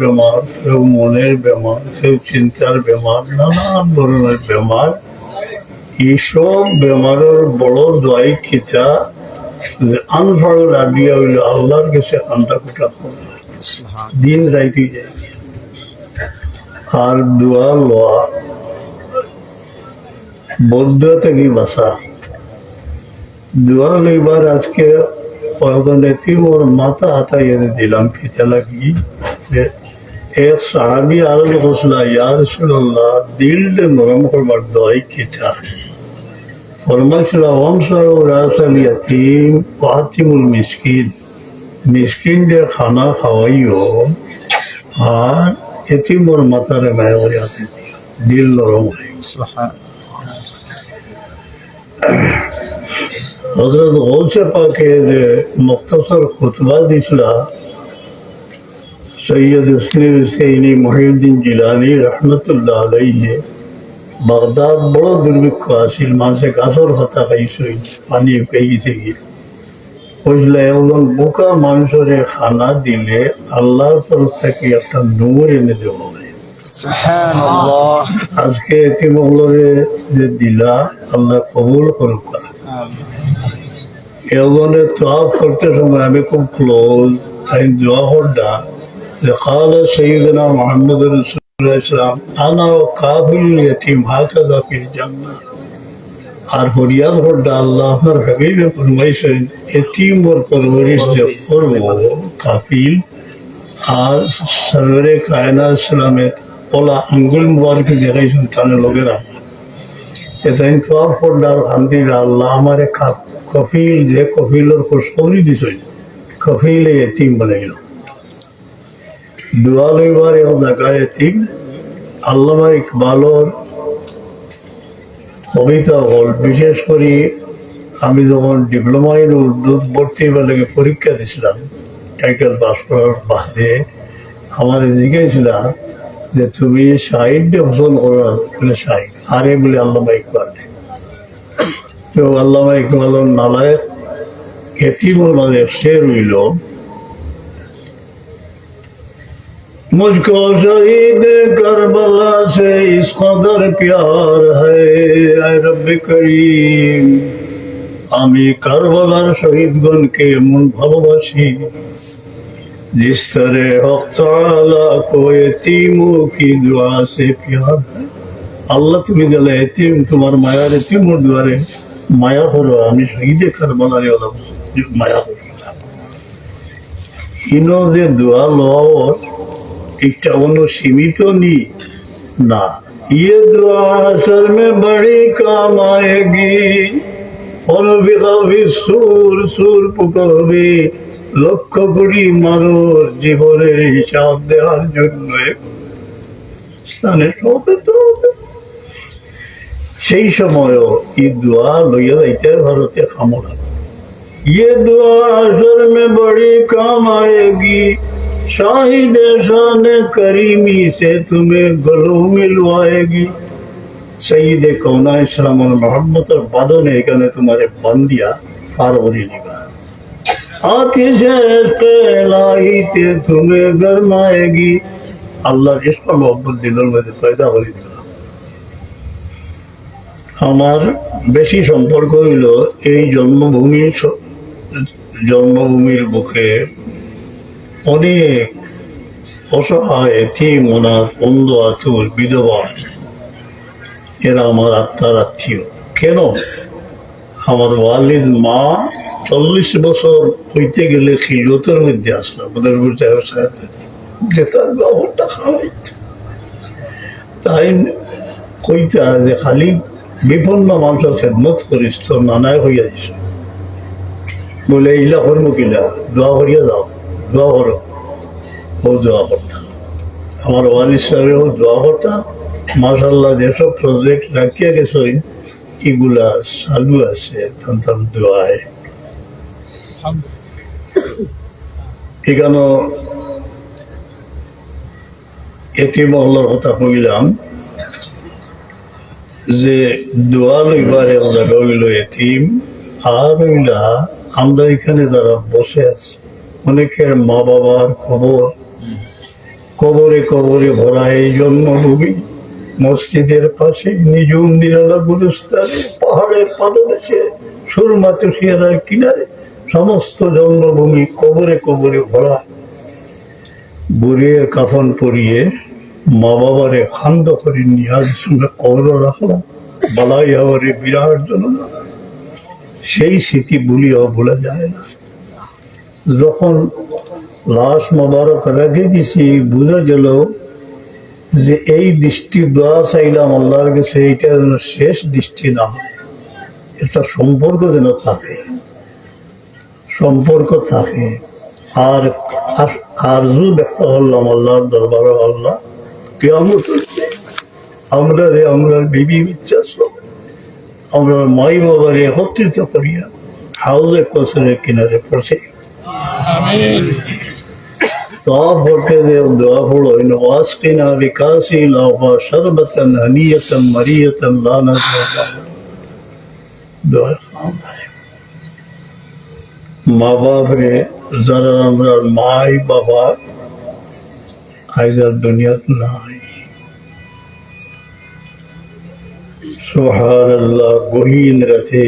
বেমার, কেউ মনের বেমার, কেউ চিন্তার বেমার, নানান ধরনের বেমার। এইসব বেমারের বড় দোয়াই রাডিয়া হইল আল্লাহর কাছে দিন রাইতে যায়। আর দোয়া লওয়া বৌদ্ধ থেকে বাসা দোয়া লইবার আজকে নেতি ওর মাথা হাতাইয়ে দিলাম, ফিতে লাগি যে এক সাহাবি আর বসলা ইয়ার শুনল্লাহ দিল নরম করবার দোয়াই কিতা ফরমাইছিল অংশর রাসাল ইয়াতিম ওয়াতিমুল মিসকিন। মিসকিন যে খানা খাওয়াইও, আর এতিমর মাথারে মায়া করে দিও দিল নরম হয়। হজরত গৌসে পাকে যে মুক্তসর খুতবা দিছিল সৈয়দ হুসনে হুসেইনি মহিউদ্দিন জিলানি রহমতুল্লাহ আলাইহে। বাগদাদ বড় দুর্ভিক্ষ আসিল মানুষে গাছর হতা খাইছই পানি উকাই গেছে। গিয়ে কইছিল একজন বোকা মানুষরে খানা দিলে আল্লাহর তরফ থেকে একটা নূর এনে দেওয়া হয় আজকে এতিমগুলোরে যে দিলা আল্লাহ কবুল করুক। এজনে তোয়া করতে সময় আমি খুব ক্লোজ তাই দোয়া করডা قال سيدنا محمد رسول الله ইসলাম আনা ও কাফিল ইয়তিম হাকাযা ফিল জান্নাহ আর ফরিয়াদ করডা আল্লাহ আপনার হাবিবে ফরমাইছেন এতিম ওর পরবরিশ যে করব কাফিল আর সরবরে কায়না ইসলামের ওলা আঙ্গুল মুবারক দেখাইছেন তাহলে লোকেরা এটাই তোয়াফ করডার খান্দির আল্লাহ আমারে কাপ- কফিল যে কফিলের খুশখবরি দিছিল কফিলে এতিম বানাইল দোয়া লইবার এও জায়গায় এতিম আল্লামা ইকবালর কবিতা হল। বিশেষ করে আমি যখন ডিপ্লোমা ইন উর্দু ভর্তি বেলাকে পরীক্ষা দিছিলাম টাইটেল পাস করার বাদে, আমার জিজ্ঞেসছিলাম যে, তুমি সাহিত্য পছন্দ করো বলে, সাহিত্য। আরে বলে, আল্লামা ইকবাল। তো আল্লামা ইকবালর নালায়ক এতিমর মাঝে সে রইল मुझको शहीद करबला से इस कदर प्यार है आय रब करीम আমি কারবালার শহীদগণকে এমন ভালোবাসি जिस तरह हक ताला को यतीमों की दुआ से प्यार है আল্লাহ তুমি গেলে এতিম তোমার মায়ার এতিমর দুয়ারে মায়া করো আমি শহীদে কারবালারে ওলা মায়া করি ইনো যে দোয়া লওয়ার একটা অন্য সীমিত নি না ये दुआ असर में बड़ी काम आएगी और বিঘাবি সুর সুর পুকবি লক্ষ কোটি মানুষ জীবনের হিসাব দেওয়ার জন্য স্থানে হবে তো হবে। সেই সময়ও এই দোয়া লইয়া যাইতে ভারতে খামড়া ये दुआ असर में बड़ी काम आएगी शाहिद शान करीमी से तुम्हें गलों मिलवाएगी सईद कौना इस्लाम और मोहम्मद और बादने এখানে তোমারে বন্দিয়া পার করে নিবা आतिश इश्क इलाही तुम्हें गरमाएगी আল্লাহর ইশক মোহাম্মদ দিলের মধ্যে পয়দা করে দিবা আমার বেশি সম্পর্ক হইল এই জন্মভূমি স- জন্মভূমির বুকে অনেক অসহায়, এতিম, অনাথ, বন্ধ, আতুর, বিধবা। এরা আমার আত্মার আত্মীয়। কেন? আমার ওয়ালিদ মা চল্লিশ বছর হইতে গেলে খিলতের মধ্যে আসলো, আমাদের যে তার বাবরটা খাওয়াইত। তাই কইতা যে খালি বিপন্ন মানুষের খেদমত করিস, তোর নানায় হইয়া দিস বলে, এইলা করব কিলা দোয়া করিয়া যাও। আমার ওয়ালিদ সাহেবেও দোয়া করতাম মাসাল্লাহ যেসব প্রজেক্ট রাখিয়া গেছই এগুলা চালু আছে তার দোয়ায়। এখানে এটি মহল্লার কথা কইলাম যে দোয়া লইবারে আর আমরা এখানে যারা বসে আছি। অনেকের মা বাবার খবর কবরে কবরে ভরা এই জন্মভূমি। মসজিদের পাশে নিজুম নিরালা গুরুস্থানে পাহাড়ের পাদদেশে, সুরমা তুষিয়ারার কিনারে সমস্ত জন্মভূমি কবরে কবরে ভরা। বুড়ির কাফন পরিয়ে মা বাবারে খান্দ করে নিয়ে সঙ্গে কবর রাখলাম। বালাই হওয়ারে বিরাট জন্য সেই স্মৃতি ভুলিও ভোলা যায় না। যখন লাশ মোবারক রেখে দিছি, বুঝা গেল যে এই দৃষ্টি দোয়া চাইলাম আল্লাহর কাছে এইটা যেন শেষ দৃষ্টি না হয়। এটা সম্পর্ক যেন থাকে। সম্পর্ক থাকে। আর আরজু ব্যক্ত করলাম আল্লাহর দরবার, আল্লাহ কেমন আমরা রে, আমরা বিবি বিশ্বাস আমরা মাই বাবার একত্রিত করিয়া হাউজে কসরের কিনারে পড়ছে। পড়ো ইন ওয়াসকিনা বিকাশি লাহা শরবতান হানিয়াতান মারিয়াতান লা নাজমা মা বাপরে, যারা আমরা মাই বাবা আইজার দুনিয়াত নাই। সোহার আল্লাহ গহীন রাতে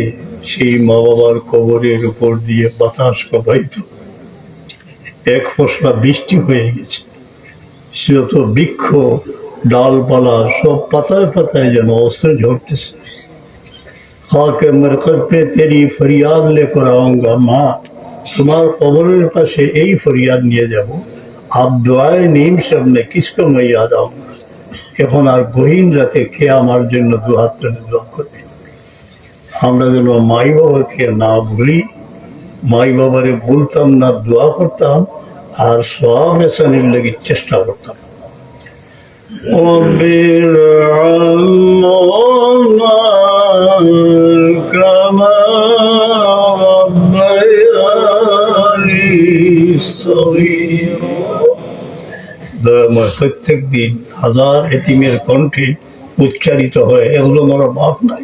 সেই মা বাবার কবরের উপর দিয়ে বাতাস কবাইত এক ফসলা বৃষ্টি হয়ে গেছে। সে তো বৃক্ষ, ডালপালা সব পাতায় পাতায় যেন অস্ত্র ঝরতেছে। খাকে মরকত পে তেরি ফরিয়াদ লেকর আউঙ্গা মা, তোমার কবরের পাশে এই ফরিয়াদ নিয়ে যাব। আপ দোয়ায় নিম সামনে কিসকো মই ইয়াদ এখন আর গহীন রাতে কে আমার জন্য দু হাত দোয়া করবে? আমরা যেন মাই বাবাকে না ভুলি মাই বাবারে বলতাম না দোয়া করতাম আর সব রেশানির লেগে চেষ্টা করতাম رب ارحمهما كما ربياني صغيرا দয়াময় প্রত্যেক দিন হাজার এতিমের কণ্ঠে উচ্চারিত হয় এগুলো আমার বাপ নাই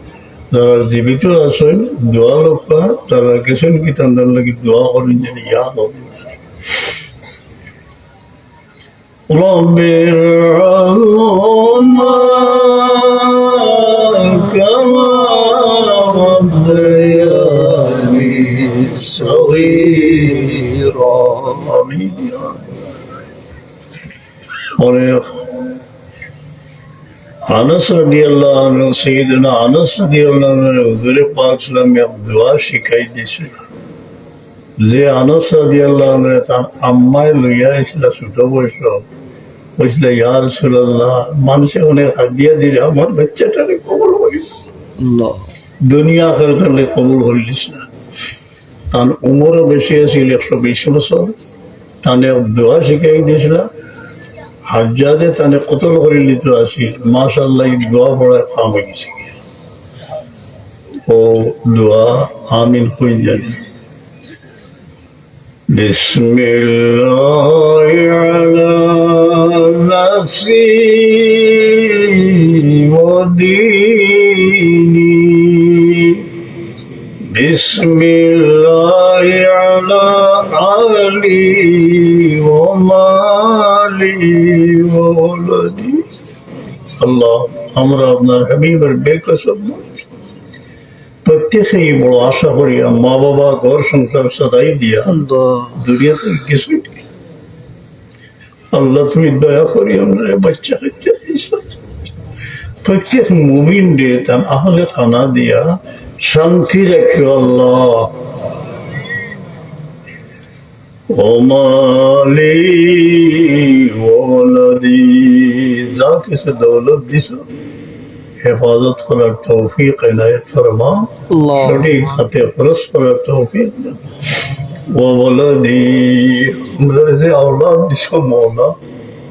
যারা জীবিত আছেন দোয়া লোকা তারা গেছেন কি তাদের লাগি দোয়া করেন যেন ইয়াদ হবে رب ارحمهما كما ربياني صغيرا آمين يا رب অনেক আনস রাদিয়াল্লাহু আনহু সাইয়েদনা আনস রাদিয়াল্লাহু আনহু হুজুরে পাক সাল্লাল্লাহু আলাইহি দোয়া শিখাই দিয়েছিল যে আনস রাদিয়াল্লাহু আনহু তার আম্মায় লইয়া এসেছিল ছোট বয়স। বলছিল ইয়া রাসূলুল্লাহ মানুষে অনেক হাদিয়া দিলে আমার বাচ্চাটারে কবল করিস Allah. দুনিয়া আখেরাতে কবুল করিলিস না। তার উমরও বেশি আছিল একশো বিশ বছর। তানে দোয়া শিখাই দিয়েছিল হাজ্জাদে তানে কতল করে নিতে আসিল মাশাল্লাহ এই দোয়া পড়ায় কাম হয়ে গেছে ও দোয়া আমিন কই জানি بسم الله على نفسي وديني بسم الله على أهلي ومالي وولدي আল্লাহ, আমরা আপনার হাবিবের বেকসব প্রত্যেকেই বড় আশা করি মা বাবা ঘর সংসার সদাই দিয়া দুনিয়াতে কিছুই আল্লাহ, তুমি দয়া করি আমরা বাচ্চা কাচ্চা প্রত্যেক মুমিন রে তার আহলে খানা দিয়া শান্তি রেখে আল্লাহ। تعالیٰ کی دولت دی حفاظت توفیق عنایت فرما چھوٹی پرس پر توفیق وولدی مرز أولاد مولا.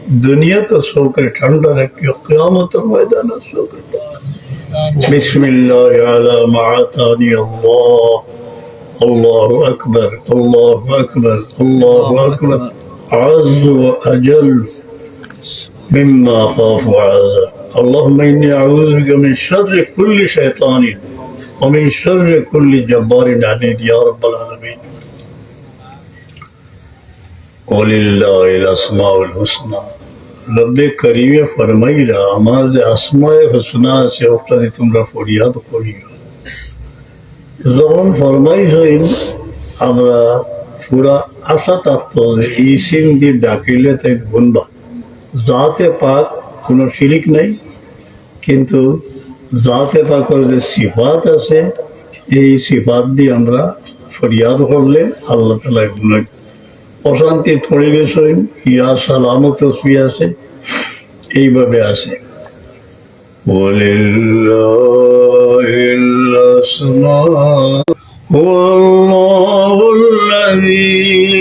دنیا تا ٹھنڈا قیامت بسم اللہ علی معتانی اللہ الله أكبر الله أكبر. الله أكبر. عز وأجل. مما خاف وعذر اللهم إني أعوذ بك من شر كل شيطان ومن شر كل جبار عنيد يا رب العالمين ولله الأسماء الحسنى রব্বে করিমে ফরমাইরা আমার যে আসমায় হোসনা আছে ওটাতে তোমরা ফরিয়াদ করিও যখন ফরমাইছেন আমরা পুরা আশা থাকত যে এই সিং দিয়ে ডাকিলে তাই গুনবা যাতে পাক কোনো শিরিক নাই কিন্তু যাতে পাকের যে সিফাত আছে এই সিফাত দিয়ে আমরা ফরিয়াদ করলে আল্লাহ তালা গুণ অশান্তি পড়ে গেছে ইয়া সালামত তসবি আছে এইভাবে আছে ولله الأسماء هو الله الذي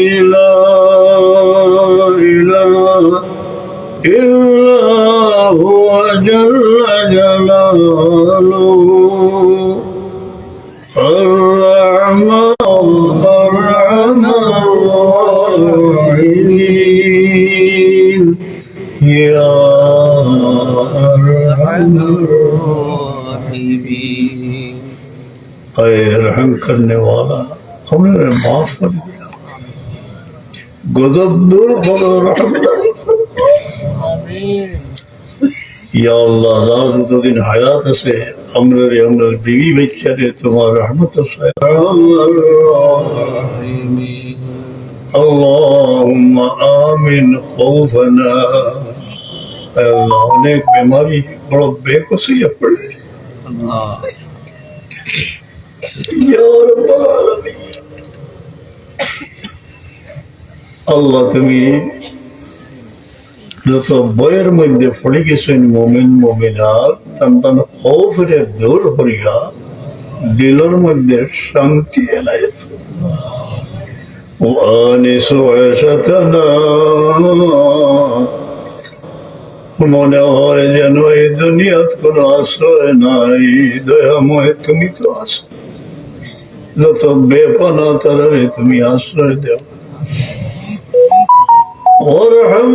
إلا هو جل جلاله الرحمن الرحيم يا أرحم الراحمين اے رحم کرنے والا، ہم نے معاف کر دیا۔ گزب دور رحم یا اللہ دار دو دن حیات سے امر رے امر بیوی بچہ رے تمہارا رحمت سے اللہم آمین خوفنا۔ اے اللہ، نے بیماری بڑا بے قصیہ پڑے اللہ یا رب العالمین۔ اللہ تمہیں যত বইয়ের মধ্যে পড়ে গেছেন মোমিন মোমিনার সন্তান খৌফের দূর করিয়া দিলের মধ্যে শান্তি এলাই وآنس عيشتنا মনে হয় যেন এই দুনিয়াত কোনো আশ্রয় নাই দয়াময় তুমি তো আছো যত বেপনা তারারে তুমি আশ্রয় দেও وارحم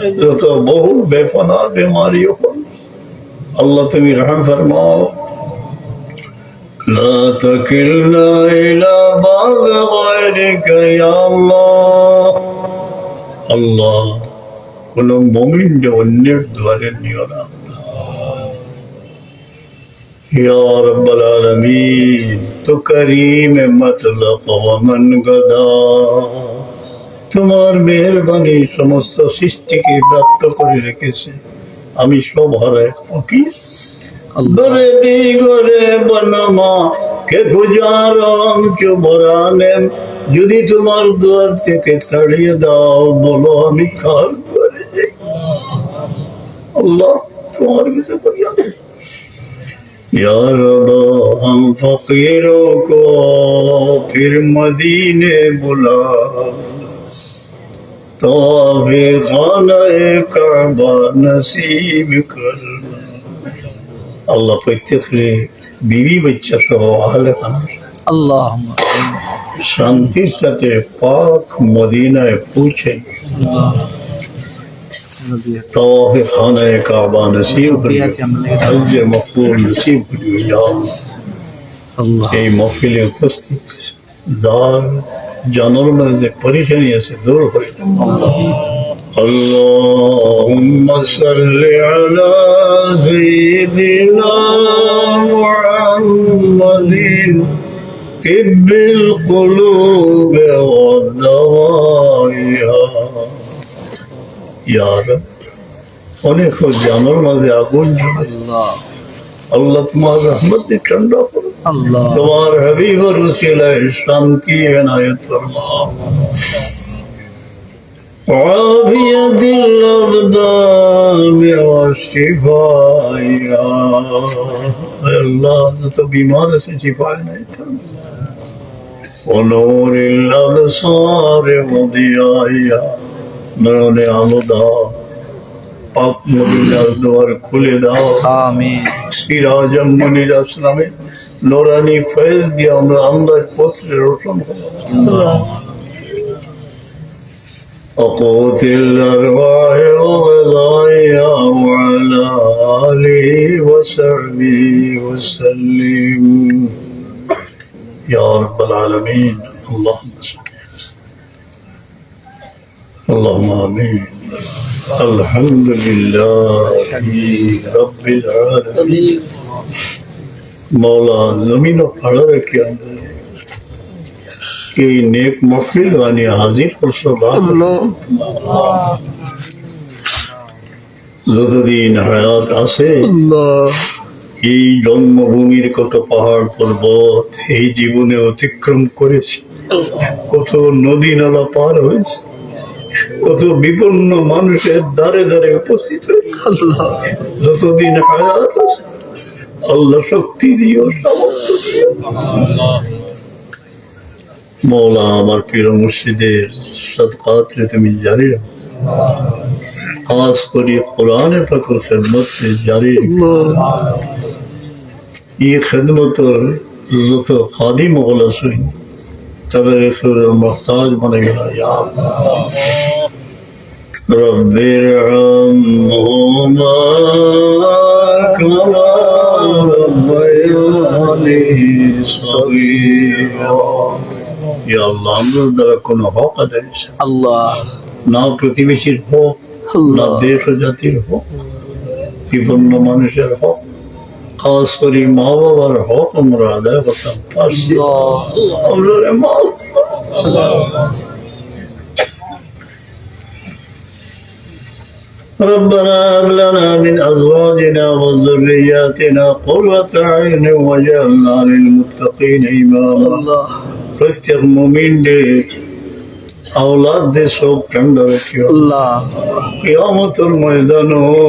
جو تو بہت بے پناہ بیماریوں پر اللہ تمہیں رحم فرماؤ۔ لا تکلنا الى باب غیرک یا اللہ۔ اللہ کلو مومن جو انیت دوارے نیونا یا رب العالمین، تو کریم مطلق ومن گدار তোমার মেহরবানি সমস্ত সৃষ্টিকে ব্যক্ত করে রেখেছে। আমি সব হরে ফকির। দরে দিগরে বনমা, কে যদি তোমার দুয়ার থেকে তাড়িয়ে দাও, বলো আমি কাল করে আল্লাহ তোমার কাছে ফরিয়াদ یا رب تواب خانہ کعبہ نصیب کرنا اللہ پتخ لے بیوی بچہ سو اہل خانہ اللہ شانتی ستے پاک مدینہ پوچھے تواب خانہ کعبہ نصیب کرنا حج مقبول نصیب کرنا اے محفل قسط دار এই মহফিলে উপস্থিত যার জানার মধ্যে পরিশানি আছে দূর করে দাও। اللهم صل على سيدنا محمد طب القلوب والدوائها يا رب অনেক জানার মাঝে আগুন اللہ تمہارا رحمت نے ٹھنڈا پڑا اللہ۔ تمہار حبیب اور رسیلہ اسلام کی عنایت فرما۔ عابی دل وعافیت الابدان وشفایا اے اللہ تو بیمار سے شفا عنایت فرما ونور الابصار وضیایا نور آمدہ পাপ মদিনার দুয়ার খুলে দাও আমিন সিরাজ মনির আসলামে নোরানি ফয়েজ দিয়ে আমরা আন্দাজ পত্রে রোশন হলাম وقوت الأرواح وغذائها وعلى آله وصحبه وسلم يا رب العالمين اللهم صل اللهم آمين الحمد لله رب العالمين মৌলা জমিন ও ফাড়া রেখে আমাদের এই নেক মফিল বানিয়ে হাজির করছো আল্লাহ। যতদিন হায়াত আছে আল্লাহ এই জন্মভূমির কত পাহাড় পর্বত এই জীবনে অতিক্রম করেছে কত নদী নালা পার হয়েছে কত বিপন্ন মানুষের দ্বারে দ্বারে উপস্থিত আল্লাহ। যতদিন আল্লাহ শক্তি দিও মৌলা আমার মুর্শিদের সৎকাত্রে তুমি জারি রাখো। খাস করি কোরআনে পাকুর খেদমত জারি এই খেদমতর যত খাদিম ওগুলো শুনি তাদের মহতাজ মনে গেল رب ارحمهما كما ربياني صغيرا يا الله আমরা দ্বারা কোনো হক আদায় আল্লাহ। না প্রতিবেশীর হোক না দেশ জাতির হোক বিপন্ন মানুষের হোক খাস করে মা বাবার হক আমরা আদায় করতাম। আমরা ربنا هب لنا من أزواجنا وذرياتنا قرة عين وجعلنا للمتقين إماما प्रत्येक मोमिन डे औलाद दे सब ठंड रखियो अल्लाह कियामत और मैदान हो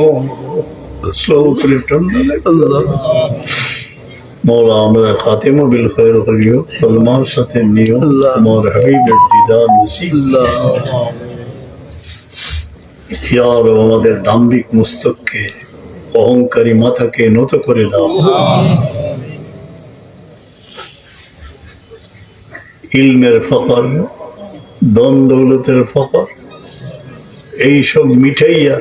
सब के ठंड अल्लाह मौला हमारा खातिमा बिल खैर करियो सलमान सते আল্লাহ ইয়ার আমাদের দাম্ভিক মস্তককে অহংকারী মাথাকে নত করে দাও। ইলমের ফকর দন দৌলতের ফকর এইসব মিঠাইয়া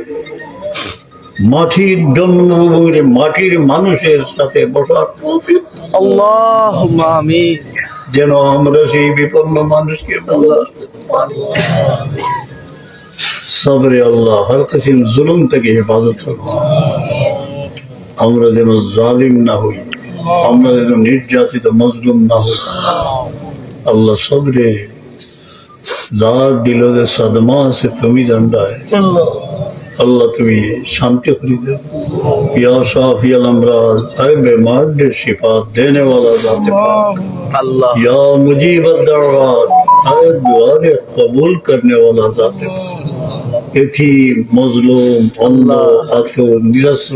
মাটির জন্মভূমির মাটির মানুষের সাথে বসার যেন আমরা সেই বিপন্ন মানুষকে صبر اللہ ہر قسم ظلم تک حفاظت فرما امر دن ظالم نہ ہوئی امر دن نٹ جاتی تو مظلوم نہ ہوئی۔ اللہ صبر دار دلوں دے صدمہ سے تمہیں ڈنڈا ہے۔ اللہ تمہیں شانتی خرید یا صافی الامراض اے بیمار دے شفا دینے والا ذات پاک۔ اللہ۔ یا مجیب الدعوات اے دعا قبول کرنے والا ذات پاک۔ এথি মজলুম অন্ধ আসর নিরাশ্র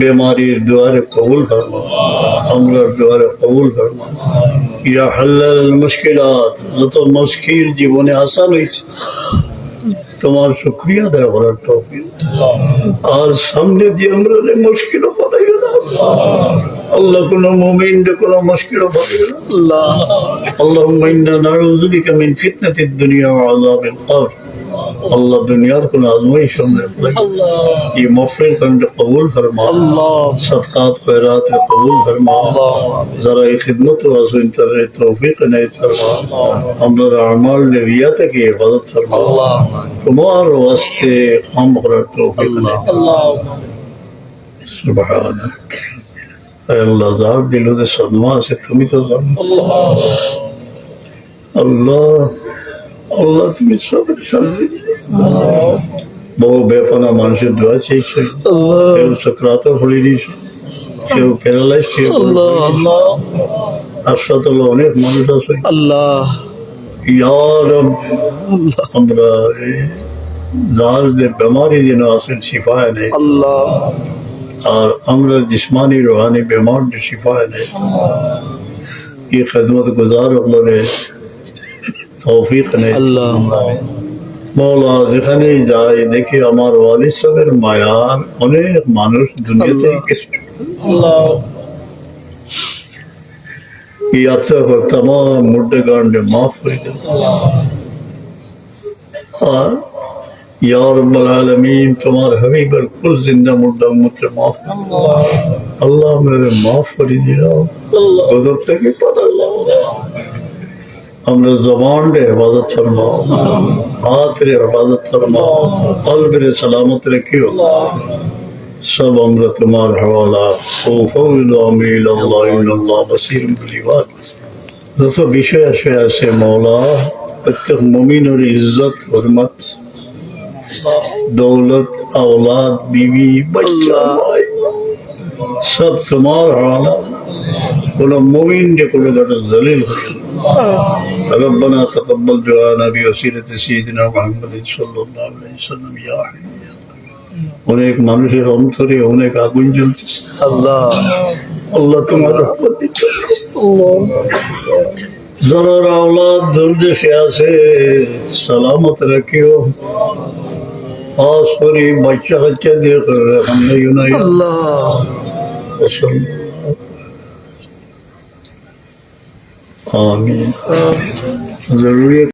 বেমারির দুয়ারে কবুল ফরমা দুয়ারে কবুল ফরমা ইয়া হাল্লাল মুশকিলাত যত মুশকিল জীবনে আসান হয়েছে তোমার শুক্রিয়া দেয় করার আর সামনে দিয়ে আমরা যে মুশকিলও পড়াই আল্লাহ কোন মুমিন কোন মুশকিলও পড়াই আল্লাহ। আল্লাহ ইন্না নাউযু বিকা মিন ফিতনাতিদ দুনিয়া ওয়া আযাবিল কবর। আল্লাহ দুনিয়ার কোনো আজমাই সামনে ये मौफे कंड कबूल फरमा सदकात खैरात कबूल फरमा जरा खिदमत वासन कर तोफीक नैत फरमा अमर अमाल नवियत की हिफाजत फरमा तुम्हार वास्ते हम कर तोफीक नैत सुबह अल्लाह जार दिलों से सदमा से कमी तो अल्लाह আল্লাহ তুমি সবের সাথে বহু বেপনা মানুষের দোয়া চাইছে। কেউ সক্রাত হলি দিয়েছে কেউ প্যারালাইজ কেউ আর অনেক মানুষ আছে। আল্লাহ। আমরা যার যে বেমারি যেন আছেন শিফায় নেই। আল্লাহ। আর আমরা জিসমানি রোহানি বেমার শিফায় নেই। এই খেদমত গুজার হলো রে। তৌফিক নেই। মৌলা যেখানেই যাই দেখি আমার ওয়ালি সাহেবের মায়ার অনেক মানুষ দুনিয়াতে ইয়াত্রা করতাম মুড্ডে গান্ডে মাফ হয়ে গেল। আর তোমার হবিবর কুল জিন্দা মুর্দা মুদ্রে মাফ আল্লাহ। মেরে মাফ করে দিলাম গজব থেকে পাতা ہم نے زبان دے حفاظت فرما، ہاتھ رے حفاظت فرما، قلب رے سلامت رکھیو۔ سب امر تمہار حوالات فوفوض امری اللہ، ان اللہ بصیر بلیوات دوستو بشے اشیاء سے مولا پتک مومن اور عزت، حرمت، دولت، اولاد، بیوی، بچہ سب تمہار حوالات کولا مومن کے کولا گھٹا ذلیل ہوئی ربنا تقبل دعانا بوسيلة سيدنا محمد صلى الله عليه وسلم يا حي يا قيوم। অনেক মানুষের অন্তরে অনেক আগুন জ্বলতেছে আল্লাহ আল্লাহ তোমার রহমত দিচ্ছে যারা আওলাদ দূর দেশে আছে সালামত রাখিও খাস করে বাচ্চা কাচ্চা দিয়ে করে রাখান নাই on uh, the rear